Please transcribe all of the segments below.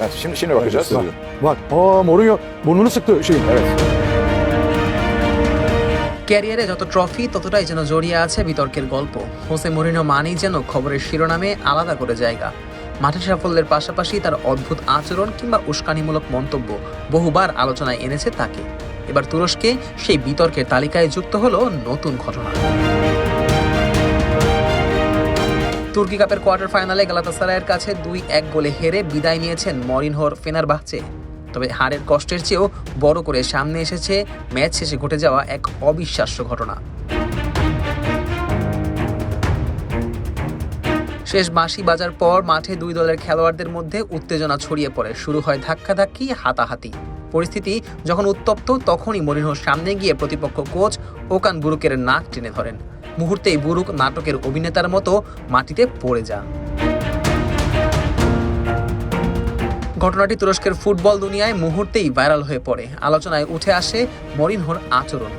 Evet, şimdi şimdi bakacağız. Bak, bak. Aa Mourinho burnunu sıktı şeyin. Evet. ক্যারিয়ারে যত trophy ততটাই যেন জড়িয়ে আছে বিতর্কের গল্প হোসে মরিনো মানেই যেন খবরের শিরোনামে আলাদা করে জায়গা মাঠের সাফল্যের পাশাপাশি তার অদ্ভুত আচরণ কিংবা উস্কানিমূলক মন্তব্য বহুবার আলোচনায় এনেছে তাকে এবার তুরস্কে সেই বিতর্কের তালিকায় যুক্ত হলো নতুন ঘটনা তুর্কি কাপের কোয়ার্টার ফাইনালে গালাতাসারায়ের কাছে দুই এক গোলে হেরে বিদায় নিয়েছেন মরিনহোর ফেনারবাহচে। তবে হারের কষ্টের চেয়েও বড় করে সামনে এসেছে ম্যাচ শেষে ঘটে যাওয়া এক অবিশ্বাস্য ঘটনা। শেষ বাঁশি বাজার পর মাঠে দুই দলের খেলোয়াড়দের মধ্যে উত্তেজনা ছড়িয়ে পড়ে। শুরু হয় ধাক্কাধাক্কি, হাতাহাতি। পরিস্থিতি যখন উত্তপ্ত, তখনই মরিনহোর সামনে গিয়ে প্রতিপক্ষ কোচ ওকান বুরুকের নাক টেনে ধরেন। মুহূর্তেই বুরুক নাটকের অভিনেতার মতো মাটিতে পড়ে যান। ঘটনাটি তুরস্কের ফুটবল দুনিয়ায় মুহূর্তেই ভাইরাল হয়ে পড়ে। আলোচনায় উঠে আসে মরিনহোর আচরণ।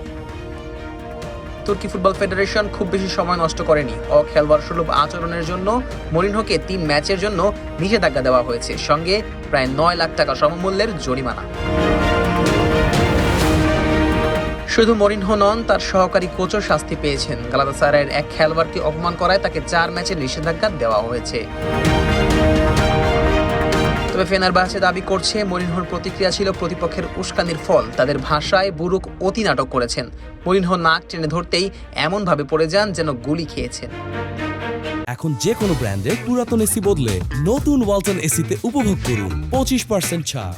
তুর্কি ফুটবল ফেডারেশন খুব বেশি সময় নষ্ট করেনি। অখেলোয়াড় সুলভ আচরণের জন্য মরিনহোকে তিন ম্যাচের জন্য নিষেধাজ্ঞা দেওয়া হয়েছে। সঙ্গে প্রায় নয় লাখ টাকা সমমূল্যের জরিমানা। শুধু মরিনহো নন, তার সহকারী কোচও শাস্তি পেয়েছেন। গালাতাসারায়ের এক খেলোয়াড়কে অপমান করায় তাকে চার ম্যাচের নিষেধাজ্ঞা দেওয়া হয়েছে। তবে ফেনারবাচে দাবি করছে, মরিনহোর প্রতিক্রিয়া ছিল প্রতিপক্ষের উস্কানির ফল। তাদের ভাষায় বুরুক অতি নাটক করেছেন। মরিনহো নাক টেনে ধরতেই এমনভাবে পড়ে যান যেন গুলি খেয়েছেন। এখন যে কোনো ব্র্যান্ডের পুরাতন এসি বদলে নতুন ওয়ালটন এসিতে উপভোগ করুন পঁচিশ পার্সেন্ট ছাড়।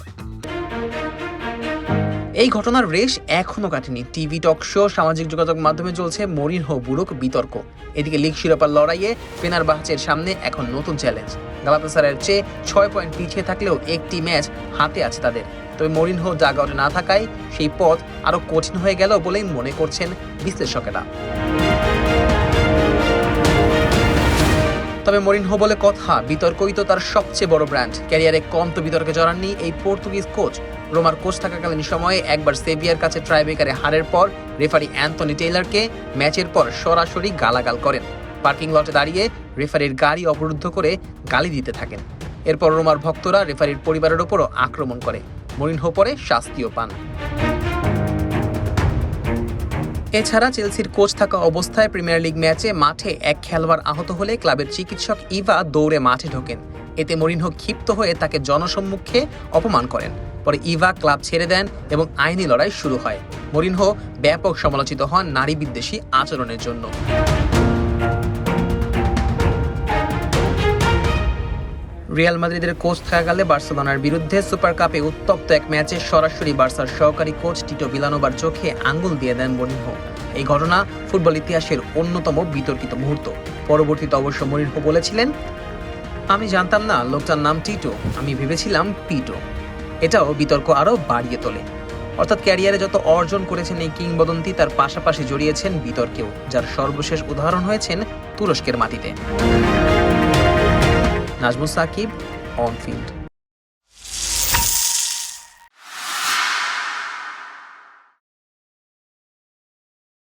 এই ঘটনার রেশ এখনও কাটেনি। টিভি টক শো, সামাজিক যোগাযোগ মাধ্যমে চলছে মরিন হো বুরুক বিতর্ক। এদিকে লিগ শিরোপার লড়াইয়ে পেনার বাহাচের সামনে এখন নতুন চ্যালেঞ্জ। গালাতাসারের চেয়ে ছয় পয়েন্ট পিছিয়ে থাকলেও একটি ম্যাচ হাতে আছে তাদের। তবে মরিন মরিনহো জাগাউটে না থাকায় সেই পথ আরও কঠিন হয়ে গেল বলেই মনে করছেন বিশ্লেষকেরা। তবে মরিনহো বলে কথা, বিতর্কই তো তার সবচেয়ে বড় ব্র্যান্ড ক্যারিয়ারে কম তো বিতর্কে জড়াননি এই পর্তুগিজ কোচ। রোমার কোচ থাকাকালীন সময়ে একবার সেভিয়ার কাছে ট্রাইবেকারে হারের পর রেফারি অ্যান্থনি টেইলারকে ম্যাচের পর সরাসরি গালাগাল করেন। পার্কিং লটে দাঁড়িয়ে রেফারির গাড়ি অবরুদ্ধ করে গালি দিতে থাকেন। এরপর রোমার ভক্তরা রেফারির পরিবারের ওপরও আক্রমণ করে। মরিনহো পরে শাস্তিও পান। এছাড়া চেলসির কোচ থাকা অবস্থায় প্রিমিয়ার লিগ ম্যাচে মাঠে এক খেলোয়াড় আহত হলে ক্লাবের চিকিৎসক ইভা দৌড়ে মাঠে ঢোকেন। এতে মরিনহো ক্ষিপ্ত হয়ে তাকে জনসম্মুখে অপমান করেন। পরে ইভা ক্লাব ছেড়ে দেন এবং আইনি লড়াই শুরু হয়। মরিনহো ব্যাপক সমালোচিত হন নারী বিদ্বেষী আচরণের জন্য। রিয়াল মাদ্রিদের কোচ থাকাকালে বার্সেলোনার বিরুদ্ধে সুপার কাপে উত্তপ্ত এক ম্যাচে সরাসরি বার্সার সহকারী কোচ টিটো বিলানোবার চোখে আঙ্গুল দিয়ে দেন মরিনহো। এই ঘটনা ফুটবল ইতিহাসের অন্যতম বিতর্কিত মুহূর্ত। পরবর্তীতে অবশ্য মরিনহো বলেছিলেন, আমি জানতাম না লোকটার নাম টিটো, আমি ভেবেছিলাম পিটো। এটাও বিতর্ক আরও বাড়িয়ে তোলে। অর্থাৎ ক্যারিয়ারে যত অর্জন করেছেন এই কিংবদন্তি, তার পাশাপাশি জড়িয়েছেন বিতর্কেও, যার সর্বশেষ উদাহরণ হয়েছেন তুরস্কের মাটিতে। Najmus Shakib on field